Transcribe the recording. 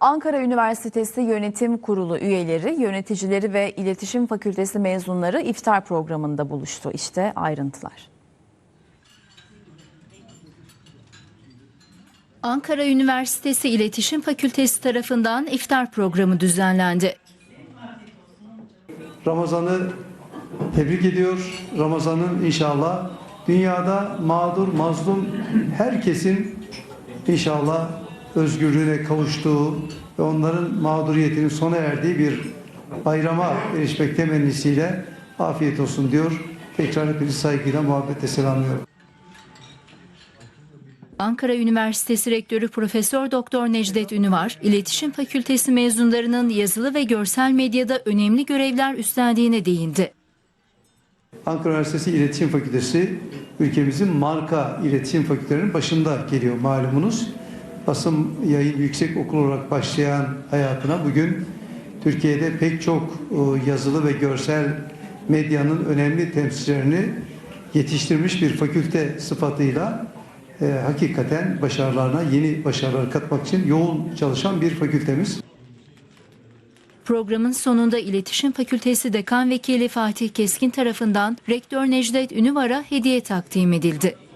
Ankara Üniversitesi Yönetim Kurulu üyeleri, yöneticileri ve İletişim Fakültesi mezunları iftar programında buluştu. İşte ayrıntılar. Ankara Üniversitesi İletişim Fakültesi tarafından iftar programı düzenlendi. Ramazan'ı tebrik ediyor. Ramazan'ın inşallah dünyada mağdur, mazlum herkesin inşallah özgürlüğüne kavuştuğu ve onların mağduriyetinin sona erdiği bir bayrama erişmek temennisiyle afiyet olsun diyor. Tekrar hepinizi saygıyla, muhabbetle selamlıyorum. Ankara Üniversitesi Rektörü Profesör Doktor Necdet Ünüvar, İletişim Fakültesi mezunlarının yazılı ve görsel medyada önemli görevler üstlendiğine değindi. Ankara Üniversitesi İletişim Fakültesi ülkemizin marka iletişim fakültelerinin başında geliyor malumunuz. Basın yayın yüksek okul olarak başlayan hayatına bugün Türkiye'de pek çok e, yazılı ve görsel medyanın önemli temsilcilerini yetiştirmiş bir fakülte sıfatıyla e, hakikaten başarılarına yeni başarılar katmak için yoğun çalışan bir fakültemiz. Programın sonunda İletişim Fakültesi Dekan Vekili Fatih Keskin tarafından Rektör Necdet Ünüvar'a hediye takdim edildi.